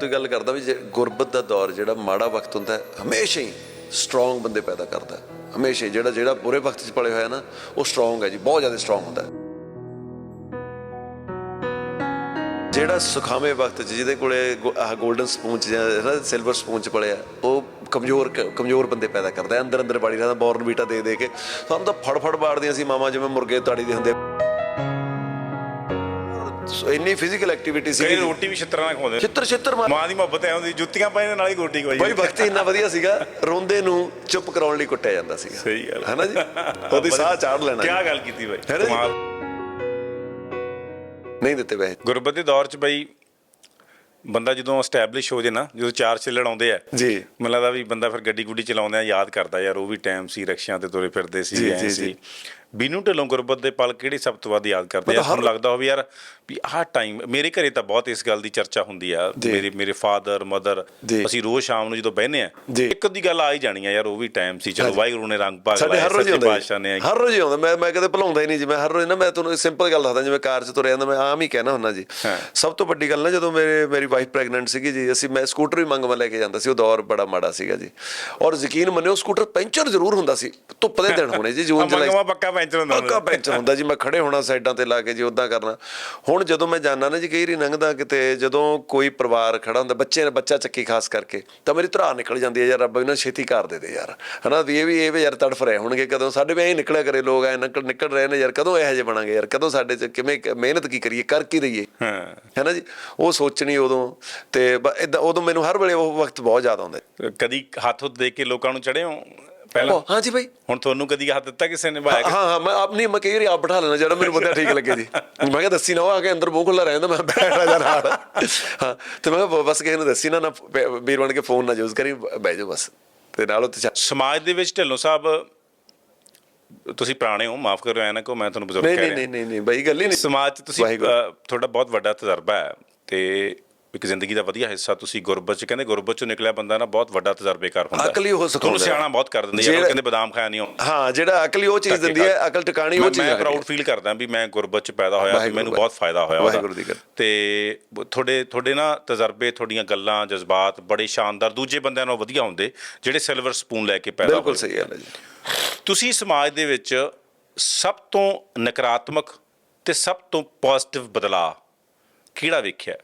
ਤੂੰ ਗੱਲ ਕਰਦਾ ਵੀ ਗੁਰਬਤ ਦਾ ਦੌਰ ਜਿਹੜਾ ਮਾੜਾ ਵਕਤ ਹੁੰਦਾ ਹੈ, ਹਮੇਸ਼ਾ ਹੀ ਸਟਰੋਂਗ ਬੰਦੇ ਪੈਦਾ ਕਰਦਾ ਹੈ। ਹਮੇਸ਼ਾ ਹੀ ਜਿਹੜਾ ਜਿਹੜਾ ਬੁਰੇ ਵਕਤ 'ਚ ਪਲੇ ਹੋਇਆ ਨਾ, ਉਹ ਸਟਰੋਂਗ ਹੈ ਜੀ, ਬਹੁਤ ਜ਼ਿਆਦਾ ਸਟਰੋਂਗ ਹੁੰਦਾ ਹੈ। ਜਿਹੜਾ ਸੁਖਾਵੇਂ ਵਕਤ 'ਚ, ਜਿਹਦੇ ਕੋਲੇ ਆਹ 골ਡਨ ਸਪੂਨ 'ਚ ਜਾਂ ਸਿਲਵਰ ਸਪੂਨ 'ਚ ਪਲਿਆ ਉਹ ਕਮਜ਼ੋਰ ਕਮਜ਼ੋਰ ਬੰਦੇ ਪੈਦਾ ਕਰਦਾ ਹੈ। ਅੰਦਰ ਅੰਦਰ ਬਾੜੀ ਰਹਿੰਦਾ ਬੌਰਨ ਬੀਟਾ ਦੇ ਦੇ ਕੇ ਸਾਨੂੰ ਤਾਂ ਫੜ ਫੜ ਬਾੜਦੀਆਂ ਸੀ ਮਾਮਾ ਜਿਵੇਂ ਮੁਰਗੇ ਤਾੜੀ ਦੇ ਹੁੰਦੇ ਸੋ ਇੰਨੀ ਫਿਜ਼ੀਕਲ ਐਕਟੀਵਿਟੀ ਸੀ ਕਈ ਰੋਟੀ ਵੀ ਛਿੱਤਰਾਂ ਨਾਲ ਖਾਉਂਦੇ ਚਿੱਤਰ ਚਿੱਤਰ ਮਾਰ ਮਾਂ ਦੀ ਮੁਹੱਬਤ ਐ ਹੁੰਦੀ ਜੁੱਤੀਆਂ ਪਾਈ ਨਾਲ ਹੀ ਰੋਟੀ ਖਵਾਈ ਬਈ ਵਕਤ ਹੀ ਇੰਨਾ ਵਧੀਆ ਸੀਗਾ ਰੋਂਦੇ ਨੂੰ ਚੁੱਪ ਕਰਾਉਣ ਲਈ ਕੁੱਟਿਆ ਜਾਂਦਾ ਸੀਗਾ। ਸਹੀ ਗੱਲ। ਹੈ ਨਾ ਜੀ? ਉਹਦੀ ਸਾਹ ਚਾੜ ਲੈਣਾ ਕੀ। ਗੱਲ ਕੀਤੀ ਬਾਈ? ਹੈ ਨਾ ਜੀ? ਕਮਾਲ। ਨਹੀਂ ਦਿੱਤੇ ਵੈਸੇ ਗੁਰਬਤ ਦੇ ਦੌਰ 'ਚ ਬਈ ਬੰਦਾ ਜਦੋਂ ਐਸਟੈਬਲਿਸ਼ ਹੋ ਜੇ ਨਾ ਜਦੋਂ ਚਾਰ ਚੱਲਣ ਆਉਂਦੇ ਆ ਜੀ। ਮੈਨੂੰ ਲੱਗਦਾ ਵੀ ਬੰਦਾ ਫਿਰ ਗੱਡੀ ਗੁੱਡੀ ਚਲਾਉਂਦਾ ਯਾਦ ਕਰਦਾ ਯਾਰ ਉਹ ਵੀ ਟਾਈਮ ਸੀ ਰਕਸ਼ਿਆਂ ਤੇ ਤੁਰੇ ਫਿਰਦੇ ਜੀ, ਸੀ ਐਂ ਜੀ, ਸੀ। ਬੀਨੂ ਢਿੱਲੋਂ ਗੁਰਬਤ ਦੇ ਪਲ ਕਿਹੜੇ ਸਭ ਤੋਂ ਵੱਧ ਯਾਦ ਕਰਦੇ ਆ ਤੁਹਾਨੂੰ ਲੱਗਦਾ ਹੋਵੇ ਯਾਰ ਵੀ ਆਹ ਟਾਈਮ ਮੇਰੇ ਘਰੇ ਤਾਂ ਬਹੁਤ ਇਸ ਗੱਲ ਦੀ ਚਰਚਾ ਹੁੰਦੀ ਆ। ਮੇਰੇ ਮੇਰੇ ਫਾਦਰ ਮਦਰ। ਅਸੀਂ ਰੋਜ਼ ਸ਼ਾਮ ਨੂੰ ਜਦੋਂ ਬਹਿੰਦੇ ਆ। ਇੱਕ ਅੱਧੀ ਗੱਲ ਆ ਹੀ ਜਾਣੀ ਆ ਯਾਰ ਉਹ ਵੀ ਟਾਈਮ ਸੀ ਚਲੋ। ਵਾਹਿਗੁਰੂ ਨੇ ਰੰਗ ਭਾਗ ਸਾਡੇ ਹਰ ਰੋਜ਼ ਹੀ ਸੱਚੇ ਪਾਤਸ਼ਾਹ ਨੇ। ਹਰ ਰੋਜ਼ ਆਉਂਦਾ ਮੈਂ ਮੈਂ ਕਦੇ ਭੁਲਾਉਂਦਾ ਹੀ ਨਹੀਂ ਜੀ ਮੈਂ ਹਰ ਰੋਜ਼ ਨਾ ਮੈਂ ਤੁਹਾਨੂੰ ਸਿੰਪਲ ਗੱਲ ਦੱਸਦਾ ਜਿਵੇਂ ਕਾਰ 'ਚ ਤੁਰਿਆ ਜਾਂਦਾ ਮੈਂ ਆਮ ਹੀ ਕਹਿਣਾ ਹੁੰਦਾ ਜੀ। ਸਭ ਤੋਂ ਵੱਡੀ ਗੱਲ ਨਾ ਜਦੋਂ ਮੇਰੇ ਮੇਰੀ ਵਾਈਫ ਪ੍ਰੈਗਨੈਂਟ ਸੀਗੀ ਜੀ ਅਸੀਂ ਮੈਂ ਸਕੂਟਰ ਵੀ ਮੰਗਵਾ ਲੈ ਕੇ ਜਾਂਦਾ ਸੀ ਉਹ ਦੌਰ ਬੜਾ ਮਾੜਾ ਸੀਗਾ ਜੀ ਔਰ ਯਕੀਨ ਮੰਨਿਓ ਸਕੂਟਰ ਪੈਂਚਰ ਜ਼ਰੂਰ ਹੁੰਦਾ ਸੀ ਧੁੱਪ ਦੇ ਦਿਨ ਹੋਣੇ ਜੀ ਜੂਨ ਜੁਲਾਈ ਮੰਗਵਾ ਪੱਕਾ ਪੈਂਚਰ ਹੁੰਦਾ ਪੱਕਾ ਪੈਂਚਰ ਹੁੰਦਾ ਜੀ ਮੈਂ ਖੜੇ ਹੋਣਾ ਸਾਈਡਾਂ ਤੇ ਲਾ ਕੇ ਜੀ ਉਦਾਂ ਕਰਨਾ। ਹੁਣ ਜਦੋਂ ਮੈਂ ਜਾਣਾ ਨਾ ਜੀ ਕਈ ਵਾਰੀ ਲੰਘਦਾ ਕਿਤੇ ਜਦੋਂ ਕੋਈ ਪਰਿਵਾਰ ਖੜਾ ਹੁੰਦਾ ਬੱਚੇ ਬੱਚਾ ਚੱਕੀ ਖਾਸ ਕਰਕੇ ਤਾਂ ਮੇਰੀ ਧਰਾ ਨਿਕਲ ਜਾਂਦੀ ਹੈ ਯਾਰ ਰੱਬ ਇਹਨਾਂ ਛੇਤੀ ਕਰ ਦੇ ਦੇ ਯਾਰ। ਹਨਾ ਵੀ ਇਹ ਵੀ ਇਹ ਵੀ ਯਾਰ ਤੜਫ ਰਹੇ ਹੋਣਗੇ ਕਦੋਂ ਸਾਡੇ ਵੀ ਐਂ ਨਿਕਲਿਆ ਕਰੇ ਲੋਕ ਐ ਨਿਕਲ ਨਿਕਲ ਰਹੇ ਨੇ ਯਾਰ ਕਦੋਂ ਇਹੋ ਜਿਹੇ ਬਣਾਂਗੇ ਯਾਰ ਕਦੋਂ ਸਾਡੇ ਚ ਕਿਵੇਂ ਮਿਹਨਤ ਕੀ ਕਰੀਏ ਕਰ ਕੀ ਰਹੀਏ। ਹਾਂ। ਹੈਨਾ ਜੀ ਉਹ ਸੋਚਣੀ ਉਦੋਂ ਤੇ ਏਦਾਂ ਉਦੋਂ ਮੈਨੂੰ ਹਰ ਵੇਲੇ ਉਹ ਵਕਤ ਬਹੁਤ ਯਾਦ ਆਉਂਦਾ। ਕਦੀ ਹੱਥ ਉੱਤੇ ਦੇ ਕੇ ਲੋਕਾਂ ਨੂੰ ਚੜੇ ਹੋ? ਪਹਿਲਾਂ ਉਹ ਹਾਂਜੀ ਭਾਈ ਹੁਣ ਤੁਹਾਨੂੰ ਕਦੀ ਹੱਥ ਦਿੱਤਾ ਕਿਸੇ ਨੇ ਭਾਇਆ ਹਾਂ ਹਾਂ ਮੈਂ ਆਪਣੀ ਮੈਂ ਕਈ ਵਾਰੀ ਆਪ ਬਿਠਾ ਲੈਣਾ ਜਿਹੜਾ ਮੈਨੂੰ ਬੰਦਾ ਠੀਕ ਲੱਗੇ ਜੀ। ਮੈਂ ਕਿਹਾ ਦੱਸੀ ਨਾ ਉਹ ਆ ਕੇ ਅੰਦਰ ਮੂੰਹ ਖੁੱਲਾ ਰਹਿੰਦਾ ਮੈਂ ਬੈਠਾ ਜਾ ਨਾਲ। ਹਾਂ ਤੇ ਮੈਂ ਕਿਹਾ ਬਸ ਕਿਸੇ ਨੂੰ ਦੱਸੀ ਨਾ ਨਾ ਵੀਰ ਬਣ ਕੇ ਫੋਨ ਨਾ ਯੂਜ਼ ਕਰੀ ਬਹਿ ਜਾਓ ਬਸ। ਤੇ ਨਾਲ ਉੱਤੇ ਸਮਾਜ ਦੇ ਵਿੱਚ ਢਿੱਲੋਂ ਸਾਹਿਬ ਤੁਸੀਂ ਪੁਰਾਣੇ ਹੋ ਮਾਫ ਕਰੋ ਐ ਨਾ ਕੋ ਮੈਂ ਤੁਹਾਨੂੰ ਬਜ਼ੁਰਗ ਨਹੀਂ ਕਹਿ ਨਹੀਂ ਰਿਹਾ। ਨਹੀਂ ਨਹੀਂ ਨਹੀਂ ਬਾਈ ਗੱਲ ਹੀ ਨਹੀਂ। ਸਮਾਜ 'ਚ ਤੁਸੀਂ ਤੁਹਾਡਾ ਬਹੁਤ ਵੱਡਾ ਤਜਰਬਾ ਹੈ ਤੇ ਇੱਕ ਜ਼ਿੰਦਗੀ ਦਾ ਵਧੀਆ ਹਿੱਸਾ ਤੁਸੀਂ ਗੁਰਬਤ 'ਚ ਕਹਿੰਦੇ ਗੁਰਬਤ 'ਚੋਂ ਨਿਕਲਿਆ ਬੰਦਾ ਨਾ ਬਹੁਤ ਵੱਡਾ ਤਜਰਬੇਕਾਰ ਹੁੰਦਾ। ਅਕਲ ਹੀ ਉਹ ਸਿਖਾਉਂਦਾ ਤੁਹਾਨੂੰ। ਸਿਆਣਾ ਬਹੁਤ ਕਰ ਦਿੰਦੇ ਯਾਰ ਕਹਿੰਦੇ ਬਦਾਮ ਖਾਇਆ ਨਹੀਂ ਹੁੰਦਾ ਹਾਂ ਜਿਹੜਾ ਅਕਲ ਉਹ ਚੀਜ਼ ਦਿੰਦੀ ਹੈ ਅਕਲ ਟਿਕਾਣੀ ਉਹ ਚੀਜ਼ ਮੈਂ ਪ੍ਰਾਊਡ। ਫੀਲ ਕਰਦਾ ਵੀ ਮੈਂ ਗੁਰਬਤ 'ਚ ਪੈਦਾ ਹੋਇਆ ਤੇ ਮੈਨੂੰ। ਬਹੁਤ ਫਾਇਦਾ ਹੋਇਆ ਉਹਦਾ। ਤੇ ਤੁਹਾਡੇ ਤੁਹਾਡੇ ਨਾ ਤਜਰਬੇ ਤੁਹਾਡੀਆਂ ਗੱਲਾਂ ਜਜ਼ਬਾਤ ਬੜੇ ਸ਼ਾਨਦਾਰ ਦੂਜੇ ਬੰਦਿਆਂ ਨਾਲੋਂ ਵਧੀਆ ਹੁੰਦੇ ਜਿਹੜੇ ਸਿਲਵਰ ਸਪੂਨ ਲੈ ਕੇ ਪੈਦਾ ਬਿਲਕੁਲ ਸਹੀ ਗੱਲ ਹੈ ਜੀ ਤੁਸੀਂ ਸਮਾਜ ਦੇ ਵਿੱਚ ਸਭ ਤੋਂ ਨਕਾਰਾਤਮਕ ਤੇ ਸਭ ਤੋਂ ਪੋਜ਼ਿਟਿਵ ਬਦਲਾਅ ਕਿਹੜਾ ਵੇਖਿਆ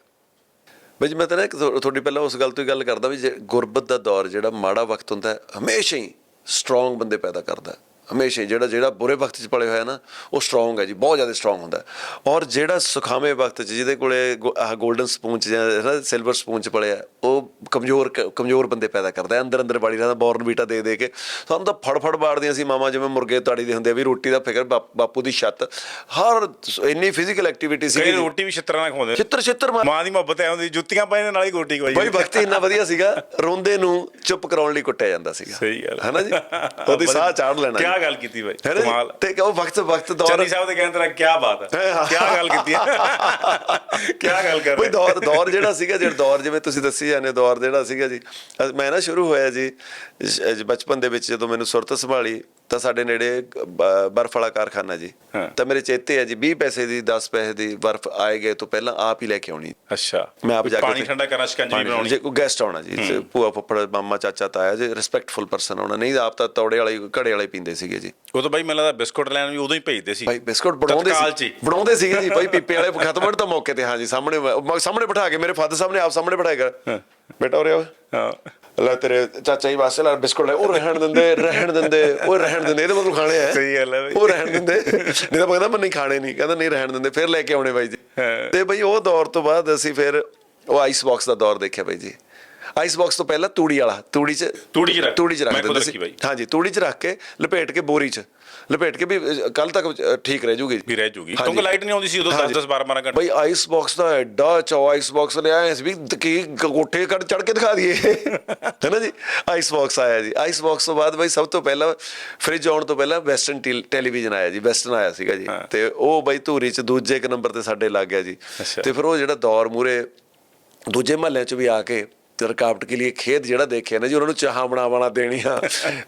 ਬਈ ਜੀ ਮੈਂ ਤਾਂ ਨਾ ਇੱਕ ਤੁਹਾਡੀ ਪਹਿਲਾਂ ਉਸ ਗੱਲ ਤੋਂ ਹੀ ਗੱਲ ਕਰਦਾ ਵੀ ਜੇ ਗੁਰਬਤ ਦਾ ਦੌਰ ਜਿਹੜਾ ਮਾੜਾ ਵਕਤ ਹੁੰਦਾ ਹਮੇਸ਼ਾ ਹੀ ਸਟਰੋਂਗ ਬੰਦੇ ਪੈਦਾ ਕਰਦਾ ਹਮੇਸ਼ਾ ਜਿਹੜਾ ਜਿਹੜਾ ਬੁਰੇ ਵਕਤ 'ਚ ਪਲੇ ਹੋਇਆ ਨਾ ਉਹ ਸਟਰੋਂਗ ਹੈ ਜੀ ਬਹੁਤ ਜ਼ਿਆਦਾ ਸਟਰੋਂਗ ਹੁੰਦਾ ਔਰ ਜਿਹੜਾ ਸੁਖਾਵੇਂ ਵਕਤ 'ਚ ਜਿਹਦੇ ਕੋਲੇ ਗੋ- ਆਹ 골ਡਨ ਸਪੂਨ 'ਚ ਜਾਂ ਸਿਲਵਰ ਸਪੂਨ 'ਚ ਪਲਿਆ ਉਹ ਕਮਜ਼ੋਰ ਕਮਜ਼ੋਰ ਬੰਦੇ ਪੈਦਾ ਕਰਦਾ ਹੈ ਅੰਦਰ ਅੰਦਰ ਬਾੜੀ ਰਹਿੰਦਾ ਬੌਰਨ ਵੀਟਾ ਦੇ ਦੇ ਕੇ ਸਾਨੂੰ ਤਾਂ ਫੜ ਫੜ ਬਾੜਦੀਆਂ ਸੀ ਮਾਮਾ ਜਿਵੇਂ ਮੁਰਗੇ ਤਾੜੀ ਦੇ ਹੁੰਦੇ ਆ ਵੀ ਰੋਟੀ ਦਾ ਫਿਕਰ ਬਾਪ- ਦੀ ਛੱਤ। ਹਰ ਇੰਨੀ ਫਿਜ਼ੀਕਲ ਐਕਟੀਵਿਟੀ ਸੀ ਕਈ ਰੋਟੀ ਵੀ ਛਿੱਤਰਾਂ ਨਾਲ ਖਾਉਂਦੇ ਚਿੱਤਰ ਚਿੱਤਰ ਮਾਰ ਮਾਂ ਦੀ ਮੁਹੱਬਤ ਐ ਹੁੰਦੀ ਜੁੱਤੀਆਂ ਪਾਈ ਨਾਲ ਹੀ ਰੋਟੀ ਖਵਾਈ ਬਈ ਵਕਤ ਇੰਨਾ ਵਧੀਆ ਸੀਗਾ ਰੋਂਦੇ ਨੂੰ ਚੁੱਪ ਕਰਾਉਣ ਲਈ ਕੁੱਟਿਆ ਜਾਂਦਾ ਸੀਗਾ। ਸਹੀ ਗੱਲ ਹੈ। ਨਾ ਜੀ? ਉਹਦੀ ਸਾਹ ਚਾੜ ਲੈਣਾ ਕੀ। ਗੱਲ ਕੀਤੀ ਬਾਈ ਹੈ ਨਾ ਜੀ? ਕਮਾਲ ਤੇ ਉਹ ਵਕਤ ਵਕਤ ਦੌਰ ਚੰਨੀ ਸਾਹਿਬ ਦੇ ਕਹਿੰਦੇ ਕੀ ਬਾਤ ਹੈ ਹਾਂ। ਕੀ ਗੱਲ ਕੀਤੀ ਹੈ ਕੀ ਗੱਲ ਕਰ ਬਈ ਰਹੇ ਦੌਰ ਦੌਰ ਜਿਹੜਾ ਸੀਗਾ ਜਿਹੜਾ ਦੌਰ ਜਿਵੇਂ ਤੁਸੀਂ ਦੱਸੀ ਜਾਂਦੇ ਦੌਰ ਜਿਹੜਾ ਸੀਗਾ ਜੀ ਅਹ ਮੈਂ ਨਾ ਸ਼ੁਰੂ ਹੋਇਆ ਜੀ ਜ- ਬਚਪਨ ਦੇ ਵਿੱਚ ਜਦੋਂ ਮੈਨੂੰ ਸੁਰਤ ਸੰਭਾਲੀ ਤਾਂ ਸਾਡੇ ਨੇੜੇ ਬਰਫ਼ ਵਾਲਾ ਕਾਰਖਾਨਾ ਜੀ। ਹਾਂ। ਤਾਂ ਮੇਰੇ ਚੇਤੇ ਹੈ ਜੀ 20 ਪੈਸੇ ਦੀ 10 ਪੈਸੇ ਦੀ ਬਰਫ਼ ਆਏ ਗਏ ਤੋਂ ਪਹਿਲਾਂ ਆਪ ਹੀ ਲੈ ਕੇ ਆਉਣੀ। ਅੱਛਾ। ਮੈਂ ਆਪ ਜਾ ਕੇ ਪਾਣੀ ਠੰਡਾ ਕਰਨਾ ਸ਼ਿਕੰਜਵੀ ਬਣਾਉਣੀ? ਜੇ ਕੋਈ ਗੈਸਟ ਆਉਣਾ ਜੀ ਭੂਆ ਫੁੱਫੜ ਮਾਮਾ ਚਾਚਾ ਤਾਇਆ ਜੀ ਰਿਸਪੈਕਟਫੁਲ ਪਰਸਨ ਆਉਣਾ। ਨਹੀਂ ਆਪ ਤਾਂ ਤੌੜੇ ਵਾਲੇ ਘੜੇ ਵਾਲੇ ਪੀਂਦੇ ਸੀਗੇ ਜੀ। ਉਹ ਤਾਂ ਬਾਈ ਮੈਨੂੰ ਲੱਗਦਾ ਬਿਸਕੁਟ ਲੈਣ ਵੀ ਉਦੋਂ ਹੀ ਭੇਜਦੇ ਸੀ। ਭਾਈ ਬਿਸਕੁਟ ਬਣਾਉਂਦੇ ਸੀ। ਹੀ। ਬਣਾਉਂਦੇ ਸੀਗੇ ਜੀ ਭਾਈ ਪੀਪੇ ਵਾਲੇ ਖਤਮ ਹੋਣ ਤਾਂ ਮੌਕੇ ਤੇ ਹਾਂ ਜੀ ਸਾਹਮਣੇ ਸਾਹਮਣੇ ਬਿਠਾ ਕੇ ਮੇਰੇ ਫਾਦਰ ਸਾਹਿਬ ਨੇ ਆਪ ਸਾਹਮਣੇ ਬਿਠਾਇਆ ਕਰ। ਬੇਟਾ ਉਰੇ ਆ ਹਾਂ। ਲੈ ਤੇਰੇ ਚਾਚਾ ਜੀ ਵਾਸਤੇ ਲੈ ਬਿਸਕੁਟ ਲੈ ਉਹ ਰਹਿਣ ਦਿੰਦੇ ਰਹਿਣ ਦਿੰਦੇ ਉਹ ਰਹਿਣ ਦਿੰਦੇ ਇਹਦੇ ਮਤਲਬ ਖਾਣੇ ਆ ਸਹੀ ਗੱਲ ਹੈ। ਉਹ ਰਹਿਣ ਦਿੰਦੇ ਨਹੀਂ ਤਾਂ ਕਹਿੰਦਾ ਮੈਂ ਨਹੀਂ ਖਾਣੇ ਨਹੀਂ ਕਹਿੰਦਾ ਨਹੀਂ ਰਹਿਣ ਦਿੰਦੇ ਫਿਰ ਲੈ ਕੇ ਆਉਣੇ ਬਾਈ ਜੀ। ਤੇ ਬਈ ਉਹ ਦੌਰ ਤੋਂ ਬਾਅਦ ਅਸੀਂ ਫਿਰ ਉਹ ਆਈਸ ਬਾਕਸ ਦਾ ਦੌਰ ਦੇਖਿਆ ਬਾਈ ਜੀ ਆਈਸ ਬਾਕਸ ਤੋਂ ਪਹਿਲਾਂ ਤੂੜੀ ਵਾਲਾ ਤੂੜੀ 'ਚ ਤੂੜੀ 'ਚ ਰੱਖ- ਤੂੜੀ 'ਚ ਰੱਖ ਦਿੰਦੇ ਸੀ। ਹਾਂਜੀ ਤੂੜੀ 'ਚ ਰੱਖ ਕੇ ਲਪੇਟ ਕੇ ਬੋਰੀ 'ਚ। ਲਪੇਟ ਕੇ ਵੀ ਕੱਲ ਤੱਕ ਠੀਕ ਰਹਿ ਜੂਗੀ। ਵੀ ਰਹਿ ਜੂਗੀ। ਕਿਉਂਕਿ ਲਾਈਟ ਨਹੀਂ ਆਉਂਦੀ ਸੀ ਉਦੋਂ 10 ਹਾਂਜੀ। 10 12 12 ਘੰਟੇ। ਬਈ ਆਈਸ ਬਾਕਸ ਦਾ ਐਡਾ ਚੌ ਆਈਸ ਬਾਕਸ ਲਿਆ ਐ ਵੀ ਕੀ ਕੋਠੇ ਕੱਢ ਚੜ ਕੇ ਦਿਖਾ ਦਈਏ। ਹੈਨਾ ਜੀ? ਆਈਸ ਬਾਕਸ ਆਇਆ ਜੀ। ਆਈਸ ਬਾਕਸ ਤੋਂ ਬਾਅਦ ਬਈ ਸਭ ਤੋਂ ਪਹਿਲਾਂ ਫ੍ਰਿਜ ਆਉਣ ਤੋਂ ਪਹਿਲਾਂ ਵੈਸਟਰਨ ਟੈਲੀਵਿਜ਼ਨ ਆਇਆ ਜੀ। ਵੈਸਟਰਨ ਆਇਆ ਸੀਗਾ ਜੀ। ਤੇ ਉਹ ਬਈ ਧੂਰੀ ਚ ਦੂਜੇ ਇੱਕ ਨੰਬਰ ਤੇ ਸਾਡੇ ਲੱਗ ਗਿਆ ਜੀ। ਤੇ ਫਿਰ ਉਹ ਜਿਹੜਾ ਦੌਰ ਮੂਰੇ ਦੂਜੇ ਮਹੱਲਿਆਂ ਚ ਵੀ ਆ ਕੇ ਤੇ ਰਕਾਵਟ ਕੇ ਲਈ ਖੇਤ ਜਿਹੜਾ ਦੇਖਿਆ ਨਾ ਜੀ ਉਹਨਾਂ ਨੂੰ ਚਾਹਾਂ ਬਣਾਵਣਾ ਦੇਣੀਆਂ।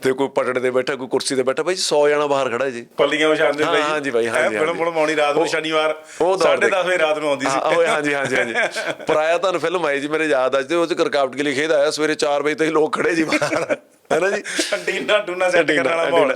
ਤੇ ਕੋਈ ਪਟੜ ਤੇ ਬੈਠਾ ਕੋਈ ਕੁਰਸੀ ਤੇ ਬੈਠਾ ਬਾਈ 100 ਜਣਾ ਬਾਹਰ ਖੜਾ ਹੈ ਜੀ। ਪੱਲੀਆਂ ਵਿਛਾਉਂਦੇ ਹਾਂ, ਹਾਂਜੀ ਬਾਈ, ਹਾਂਜੀ, ਫਿਲਮ ਹਾਂਜੀ। ਫਿਲਮ ਆਉਣੀ ਰਾਤ ਨੂੰ ਸ਼ਨੀਵਾਰ ਉਹ ਦੌਰ 10:30 ਵਜੇ ਰਾਤ ਨੂੰ ਆਉਂਦੀ ਹਾਂ, ਸੀ ਓਏ ਹਾਂਜੀ ਹਾਂਜੀ ਹਾਂਜੀ ਪਰਾਇਆ ਤੁਹਾਨੂੰ ਫਿਲਮ ਆਈ ਜੀ ਮੇਰੇ ਯਾਦ ਅੱਜ ਤੇ ਉਹ ਚ ਰਕਾਵਟ ਕੇ ਲਈ ਖੇਤ ਆਇਆ ਸਵੇਰੇ 4 ਵਜੇ ਤਾਈਂ ਲੋਕ ਖੜੇ ਜੀ ਬਾਹਰ। ਹੈ ਨਾ ਜੀ? ਟੀਨਾ ਟੂਨਾ ਸੈੱਟ ਕਰਨ ਵਾਲਾ ਮਾਹੌਲ।